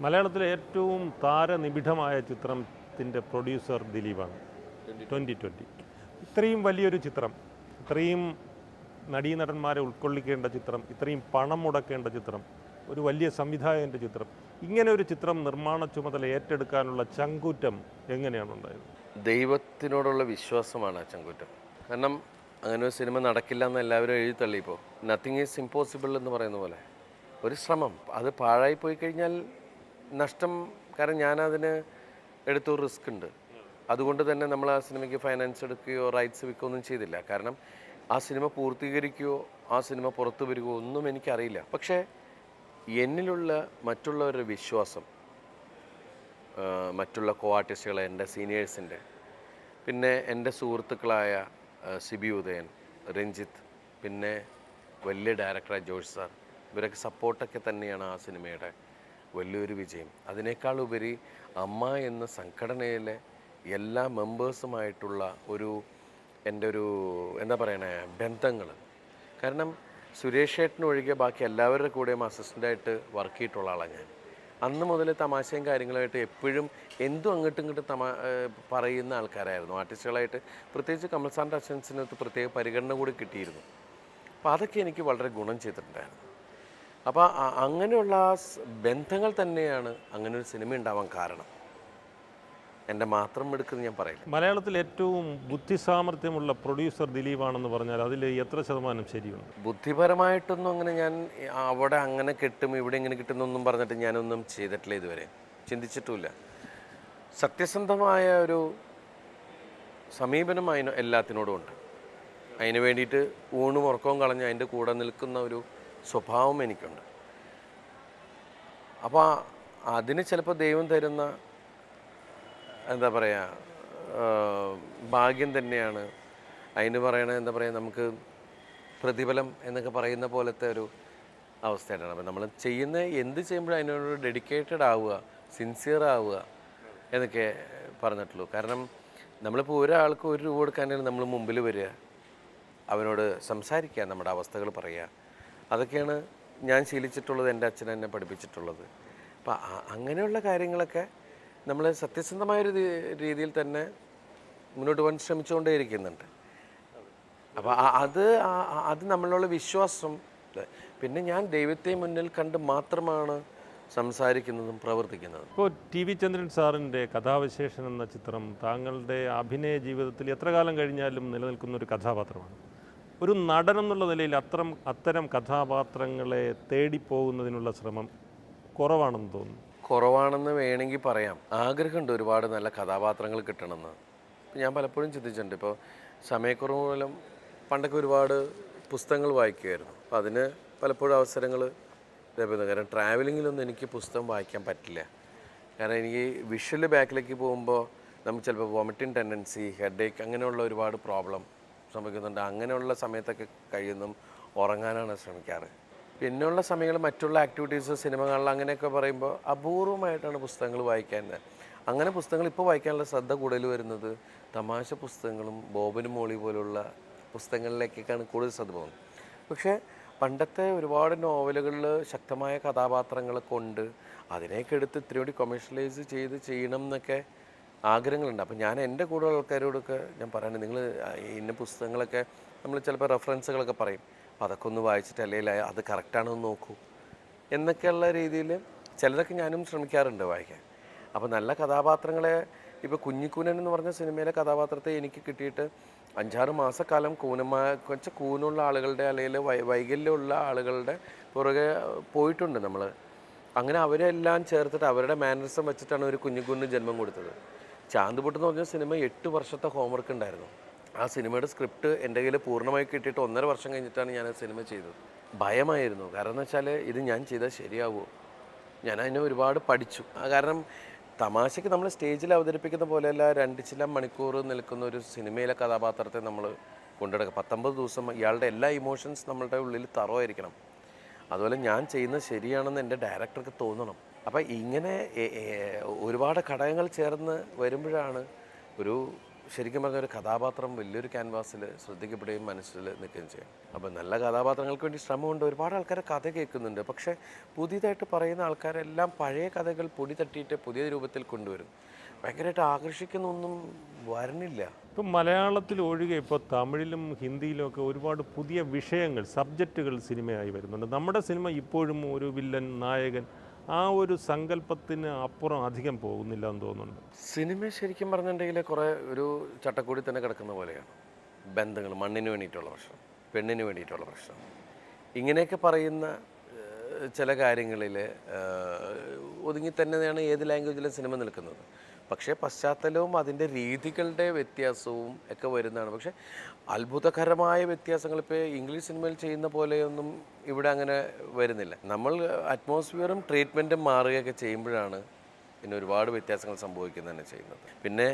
മലയാളത്തിലെ ഏറ്റവും താരനിബിഡമായ ചിത്രത്തിന്റെ പ്രൊഡ്യൂസർ ദിലീപാണ്. Twenty twenty. ഇത്രയും വലിയൊരു ചിത്രം ഇത്രയും നടീനടന്മാരെ ഉൾക്കൊള്ളിക്കേണ്ട ചിത്രം ഇത്രയും പണം മുടക്കേണ്ട ചിത്രം ഒരു വലിയ സംവിധായകന്റെ ചിത്രം ഇങ്ങനെ ഒരു ചിത്രം നിർമ്മാണ ചുമതല ഏറ്റെടുക്കാനുള്ള ചങ്കൂറ്റം എങ്ങനെയാണ് ഉണ്ടായത്? ദൈവത്തിനോടുള്ള വിശ്വാസമാണ് ആ ചങ്കൂറ്റം. കാരണം അങ്ങനെ ഒരു സിനിമ നടക്കില്ല എന്ന് എല്ലാവരും എഴുതി തള്ളിയപ്പോൾ നത്തിങ് ഈസ് ഇമ്പോസിബിൾ എന്ന് പറയുന്ന പോലെ. ഒരു ശ്രമം. അത് പാഴായി പോയി കഴിഞ്ഞാൽ നഷ്ടം കാരണം ഞാനതിന് എടുത്തൊരു റിസ്ക് ഉണ്ട്. അതുകൊണ്ട് തന്നെ നമ്മൾ ആ സിനിമയ്ക്ക് ഫൈനാൻസ് എടുക്കുകയോ റൈറ്റ്സ് വിൽക്കുകയോ ഒന്നും ചെയ്തില്ല. കാരണം ആ സിനിമ പൂർത്തീകരിക്കുകയോ ആ സിനിമ പുറത്തു വരികയോ ഒന്നും എനിക്കറിയില്ല. പക്ഷേ എന്നിലുള്ള മറ്റുള്ളവരുടെ വിശ്വാസം മറ്റുള്ള കോ ആർട്ടിസ്റ്റുകളെ എന്റെ സീനിയേഴ്സിന്റെ പിന്നെ എന്റെ സുഹൃത്തുക്കളായ സിബി ഉദയൻ രഞ്ജിത്ത് പിന്നെ വലിയ ഡയറക്ടറായ ജോഷ് സാർ ഇവരൊക്കെ സപ്പോർട്ടൊക്കെ തന്നെയാണ് ആ സിനിമയുടെ വലിയൊരു വിജയം. അതിനേക്കാൾ ഉപരി അമ്മ എന്ന സംഘടനയിലെ എല്ലാ മെമ്പേഴ്സുമായിട്ടുള്ള ഒരു എന്റെ ഒരു എന്താ പറയണേ ബന്ധങ്ങൾ കാരണം സുരേഷ് ഒഴികെ ബാക്കി എല്ലാവരുടെ കൂടെയും അസിസ്റ്റന്റായിട്ട് വർക്ക് ചെയ്തിട്ടുള്ള ആളാണ് ഞാൻ. അന്ന് മുതൽ തമാശയും കാര്യങ്ങളായിട്ട് എപ്പോഴും എന്തും അങ്ങോട്ടും ഇങ്ങോട്ടും തമാ പറയുന്ന ആൾക്കാരായിരുന്നു. ആർട്ടിസ്റ്റുകളായിട്ട് പ്രത്യേകിച്ച് കമൽ സാറിന്റെ അച്ഛൻസിനകത്ത് പ്രത്യേക പരിഗണന കൂടി കിട്ടിയിരുന്നു. അപ്പോൾ അതൊക്കെ എനിക്ക് വളരെ ഗുണം ചെയ്തിട്ടുണ്ടായിരുന്നു. അപ്പോൾ അങ്ങനെയുള്ള ആ ബന്ധങ്ങൾ തന്നെയാണ് അങ്ങനെ ഒരു സിനിമ ഉണ്ടാവാൻ കാരണം. എന്റെ മാത്രം എടുക്കുന്നത് ഞാൻ പറയില്ല. മലയാളത്തിൽ ഏറ്റവും ബുദ്ധിസാമർഥ്യമുള്ള പ്രൊഡ്യൂസർ ദിലീപാണെന്ന് പറഞ്ഞാൽ അതിൽ എത്ര ശതമാനം ശരിയുണ്ട്? ബുദ്ധിപരമായിട്ടൊന്നും അങ്ങനെ ഞാൻ അവിടെ അങ്ങനെ കിട്ടും ഇവിടെ ഇങ്ങനെ കിട്ടുന്നൊന്നും പറഞ്ഞിട്ട് ഞാനൊന്നും ചെയ്തിട്ടില്ല ഇതുവരെ. ചിന്തിച്ചിട്ടുമില്ല. സത്യസന്ധമായ ഒരു സമീപനം അതിന് എല്ലാത്തിനോടും ഉണ്ട്. അതിന് വേണ്ടിയിട്ട് ഊണും ഉറക്കവും കളഞ്ഞ് അതിന്റെ കൂടെ നിൽക്കുന്ന ഒരു സ്വഭാവം എനിക്കുണ്ട്. അപ്പോൾ അതിന് ചിലപ്പോൾ ദൈവം തരുന്ന എന്താ പറയുക ഭാഗ്യം തന്നെയാണ്. അതിന് പറയണ എന്താ പറയുക നമുക്ക് പ്രതിഫലം എന്നൊക്കെ പറയുന്ന പോലത്തെ ഒരു അവസ്ഥയായിട്ടാണ്. അപ്പം നമ്മൾ ചെയ്യുന്ന എന്ത് ചെയ്യുമ്പോഴും അതിനോട് ഡെഡിക്കേറ്റഡ് ആവുക സിൻസിയർ ആവുക എന്നൊക്കെ പറഞ്ഞിട്ടുള്ളൂ. കാരണം നമ്മളിപ്പോൾ ഒരാൾക്ക് ഒരു രൂപ കൊടുക്കാനാണ് നമ്മൾ മുമ്പിൽ വരിക അവനോട് സംസാരിക്കുക നമ്മുടെ അവസ്ഥകൾ പറയുക. അതൊക്കെയാണ് ഞാൻ ശീലിച്ചിട്ടുള്ളത് എന്റെ അച്ഛൻ എന്നെ പഠിപ്പിച്ചിട്ടുള്ളത്. അപ്പം അങ്ങനെയുള്ള കാര്യങ്ങളൊക്കെ നമ്മൾ സത്യസന്ധമായൊരു രീതിയിൽ തന്നെ മുന്നോട്ട് പോകാൻ ശ്രമിച്ചുകൊണ്ടേ ഇരിക്കുന്നുണ്ട് അപ്പോൾ അത് അത് നമ്മളുള്ള വിശ്വാസം പിന്നെ ഞാൻ ദൈവത്തെ മുന്നിൽ കണ്ട് മാത്രമാണ് സംസാരിക്കുന്നതും പ്രവർത്തിക്കുന്നതും. ഇപ്പോൾ ടി വി ചന്ദ്രൻ സാറിന്റെ കഥാവിശേഷൻ എന്ന ചിത്രം താങ്കളുടെ അഭിനയ ജീവിതത്തിൽ എത്ര കാലം കഴിഞ്ഞാലും നിലനിൽക്കുന്ന ഒരു കഥാപാത്രമാണ്? ഒരു നടൻ എന്നുള്ള നിലയിൽ അത്തരം അത്തരം കഥാപാത്രങ്ങളെ തേടിപ്പോകുന്നതിനുള്ള ശ്രമം കുറവാണെന്ന് തോന്നുന്നു. കുറവാണെന്ന് വേണമെങ്കിൽ പറയാം. ആഗ്രഹമുണ്ട് ഒരുപാട് നല്ല കഥാപാത്രങ്ങൾ കിട്ടണമെന്ന്. ഞാൻ പലപ്പോഴും ചിന്തിച്ചിട്ടുണ്ട്. ഇപ്പോൾ സമയക്കുറവ് മൂലം പണ്ടൊക്കെ ഒരുപാട് പുസ്തകങ്ങൾ വായിക്കുമായിരുന്നു. അപ്പോൾ അതിന് പലപ്പോഴും അവസരങ്ങൾ ലഭ്യത കാരണം ട്രാവലിങ്ങിലൊന്നും എനിക്ക് പുസ്തകം വായിക്കാൻ പറ്റില്ല. കാരണം എനിക്ക് വിഷ്വൽ ബാക്കിലേക്ക് പോകുമ്പോൾ നമുക്ക് ചിലപ്പോൾ വോമിറ്റിംഗ് ടെൻഡൻസി ഹെഡേക്ക് അങ്ങനെയുള്ള ഒരുപാട് പ്രോബ്ലം സംഭവിക്കുന്നുണ്ട് അങ്ങനെയുള്ള സമയത്തൊക്കെ കഴിയുന്നതും ഉറങ്ങാനാണ് ശ്രമിക്കാറ്. പിന്നെയുള്ള സമയങ്ങൾ മറ്റുള്ള ആക്ടിവിറ്റീസ് സിനിമ കാണൽ അങ്ങനെയൊക്കെ പറയുമ്പോൾ അപൂർവമായിട്ടാണ് പുസ്തകങ്ങൾ വായിക്കാൻ. അങ്ങനെ പുസ്തകങ്ങൾ ഇപ്പോൾ വായിക്കാനുള്ള ശ്രദ്ധ കൂടുതൽ വരുന്നത് തമാശ പുസ്തകങ്ങളും ബോബനും മോളി പോലുള്ള പുസ്തകങ്ങളിലേക്കൊക്കെയാണ് കൂടുതൽ ശ്രദ്ധ പോകുന്നത്. പക്ഷേ പണ്ടത്തെ ഒരുപാട് നോവലുകളിൽ ശക്തമായ കഥാപാത്രങ്ങളൊക്കെ ഉണ്ട്. അതിനെയൊക്കെ എടുത്ത് ഇത്തിരി കൂടി കൊമേഴ്ഷ്യലൈസ് ചെയ്ത് ചെയ്യണം എന്നൊക്കെ ആഗ്രഹങ്ങളുണ്ട്. അപ്പോൾ ഞാൻ എന്റെ കൂടുതൽ ആൾക്കാരോടൊക്കെ ഞാൻ പറയുന്നത് നിങ്ങൾ ഇന്ന പുസ്തകങ്ങളൊക്കെ നമ്മൾ ചിലപ്പോൾ റെഫറൻസുകളൊക്കെ പറയും. അപ്പോൾ അതൊക്കെ ഒന്ന് വായിച്ചിട്ട് അല്ലെങ്കിൽ അത് കറക്റ്റാണോ എന്ന് നോക്കൂ. എന്നൊക്കെയുള്ള രീതിയിൽ ചിലതൊക്കെ ഞാനും ശ്രമിക്കാറുണ്ട് വായിക്കാൻ. അപ്പോൾ നല്ല കഥാപാത്രങ്ങളെ ഇപ്പോൾ കുഞ്ഞിക്കൂനൻ എന്ന് പറഞ്ഞ സിനിമയിലെ കഥാപാത്രത്തെ എനിക്ക് കിട്ടിയിട്ട് അഞ്ചാറ് മാസക്കാലം കൂനമാ വെച്ച കൂനുള്ള ആളുകളുടെ അല്ലെങ്കിൽ വൈ വൈകല്യമുള്ള ആളുകളുടെ പുറകെ പോയിട്ടുണ്ട് നമ്മൾ അങ്ങനെ അവരെല്ലാം ചേർത്തിട്ട് അവരുടെ മാനറിസം വെച്ചിട്ടാണ് ഒരു കുഞ്ഞിക്കുഞ്ഞിന് ജന്മം കൊടുത്തത്. ചാന്തുപൊട്ട് എന്ന് പറഞ്ഞ സിനിമ എട്ട് വർഷത്തെ ഹോംവർക്ക് ഉണ്ടായിരുന്നു. ആ സിനിമയുടെ സ്ക്രിപ്റ്റ് എന്റെ കയ്യിൽ പൂർണമായി കിട്ടിയിട്ട് ഒന്നര വർഷം കഴിഞ്ഞിട്ടാണ് ഞാൻ ആ സിനിമ ചെയ്തത്. ഭയമായിരുന്നു. കാരണം എന്ന് വെച്ചാൽ ഇത് ഞാൻ ചെയ്താൽ ശരിയാവുമോ ഞാൻ അതിനെ ഒരുപാട് പഠിച്ചു. കാരണം തമാശയ്ക്ക് നമ്മൾ സ്റ്റേജിൽ അവതരിപ്പിക്കുന്ന പോലെയല്ല രണ്ട് ചില മണിക്കൂർ നിൽക്കുന്ന ഒരു സിനിമയിലെ കഥാപാത്രത്തെ നമ്മൾ കൊണ്ടുനടക്കുക. പത്തൊമ്പത് ദിവസം ഇയാളുടെ എല്ലാ ഇമോഷൻസ് നമ്മളുടെ ഉള്ളിൽ തറവായിരിക്കണം. അതുപോലെ ഞാൻ ചെയ്യുന്നത് ശരിയാണെന്ന് എന്റെ ഡയറക്ടർക്ക് തോന്നണം. അപ്പം ഇങ്ങനെ ഒരുപാട് ഘടകങ്ങൾ ചേർന്ന് വരുമ്പോഴാണ് ഒരു ശരിക്കും പറഞ്ഞ ഒരു കഥാപാത്രം വലിയൊരു ക്യാൻവാസിൽ ശ്രദ്ധിക്കപ്പെടുകയും മനസ്സിൽ നിൽക്കുകയും ചെയ്യും അപ്പോൾ നല്ല കഥാപാത്രങ്ങൾക്ക് വേണ്ടി ശ്രമമുണ്ട്. ഒരുപാട് ആൾക്കാരെ കഥ കേൾക്കുന്നുണ്ട്. പക്ഷേ പുതിയതായിട്ട് പറയുന്ന ആൾക്കാരെല്ലാം പഴയ കഥകൾ പൊടി തട്ടിയിട്ട് പുതിയ രൂപത്തിൽ കൊണ്ടുവരും. ഭയങ്കരമായിട്ട് ആകർഷിക്കുന്ന ഒന്നും വരണില്ല. ഇപ്പം മലയാളത്തിൽ ഒഴികെ ഇപ്പോൾ തമിഴിലും ഹിന്ദിയിലും ഒക്കെ ഒരുപാട് പുതിയ വിഷയങ്ങൾ സബ്ജക്റ്റുകൾ സിനിമയായി വരുന്നുണ്ട്. നമ്മുടെ സിനിമ ഇപ്പോഴും ഒരു വില്ലൻ നായകൻ ആ ഒരു സങ്കല്പത്തിന് അപ്പുറം അധികം പോകുന്നില്ല എന്ന് തോന്നുന്നുണ്ട്. സിനിമ ശരിക്കും പറഞ്ഞിട്ടുണ്ടെങ്കിൽ കുറേ ഒരു ചട്ടക്കൂടി തന്നെ കിടക്കുന്ന പോലെയാണ്. ബന്ധങ്ങൾ മണ്ണിന് വേണ്ടിയിട്ടുള്ള പ്രശ്നം പെണ്ണിന് വേണ്ടിയിട്ടുള്ള പ്രശ്നം. ഇങ്ങനെയൊക്കെ പറയുന്ന ചില കാര്യങ്ങളിൽ ഒതുങ്ങി തന്നെയാണ് ഏത് ലാംഗ്വേജിലും സിനിമ നിൽക്കുന്നത്. പക്ഷേ പശ്ചാത്തലവും അതിന്റെ രീതികളുടെ വ്യത്യാസവും ഒക്കെ വരുന്നതാണ്. പക്ഷേ അത്ഭുതകരമായ വ്യത്യാസങ്ങൾ ഇപ്പോൾ ഇംഗ്ലീഷ് സിനിമയിൽ ചെയ്യുന്ന പോലെയൊന്നും ഇവിടെ അങ്ങനെ വരുന്നില്ല. നമ്മൾ അറ്റ്മോസ്ഫിയറും ട്രീറ്റ്മെന്റും മാറുകയൊക്കെ ചെയ്യുമ്പോഴാണ് പിന്നെ ഒരുപാട് വ്യത്യാസങ്ങൾ സംഭവിക്കുന്നത് തന്നെ ചെയ്യുന്നത്. പിന്നെ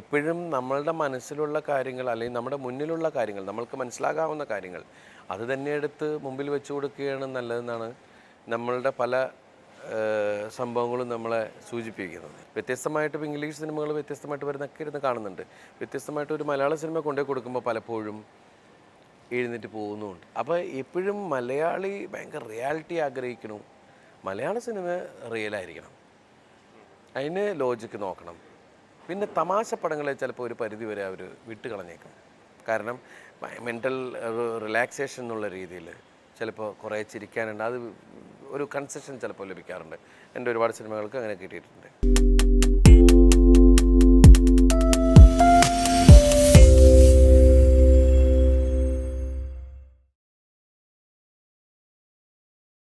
എപ്പോഴും നമ്മളുടെ മനസ്സിലുള്ള കാര്യങ്ങൾ അല്ലെങ്കിൽ നമ്മുടെ മുന്നിലുള്ള കാര്യങ്ങൾ നമ്മൾക്ക് മനസ്സിലാകാവുന്ന കാര്യങ്ങൾ അത് തന്നെ എടുത്ത് മുമ്പിൽ വെച്ചു കൊടുക്കുകയാണ് നല്ലതെന്നാണ് നമ്മളുടെ പല സംഭവങ്ങളും നമ്മളെ സൂചിപ്പിക്കുന്നത് വ്യത്യസ്തമായിട്ട് ഇപ്പോൾ ഇംഗ്ലീഷ് സിനിമകൾ വ്യത്യസ്തമായിട്ട് വരുന്നൊക്കെ ഇരുന്ന് കാണുന്നുണ്ട്. വ്യത്യസ്തമായിട്ട് ഒരു മലയാള സിനിമ കൊണ്ടുപോയി കൊടുക്കുമ്പോൾ പലപ്പോഴും എഴുന്നേറ്റ് പോകുന്നുമുണ്ട് അപ്പോൾ എപ്പോഴും മലയാളി ഭയങ്കര റിയാലിറ്റി ആഗ്രഹിക്കണം. മലയാള സിനിമ റിയലായിരിക്കണം അതിന് ലോജിക്ക് നോക്കണം. പിന്നെ തമാശ പടങ്ങളെ ചിലപ്പോൾ ഒരു പരിധി വരെ അവർ വിട്ട് കളഞ്ഞേക്കും. കാരണം മെന്റൽ റിലാക്സേഷൻ എന്നുള്ള രീതിയിൽ ചിലപ്പോൾ കുറേ ചിരിക്കാനുണ്ട്. അത് ഒരു കൺസെഷൻ ചിലപ്പോൾ ലഭിക്കാറുണ്ട്. എന്റെ ഒരുപാട് സിനിമകൾക്ക് അങ്ങനെ കിട്ടിയിട്ടുണ്ട്.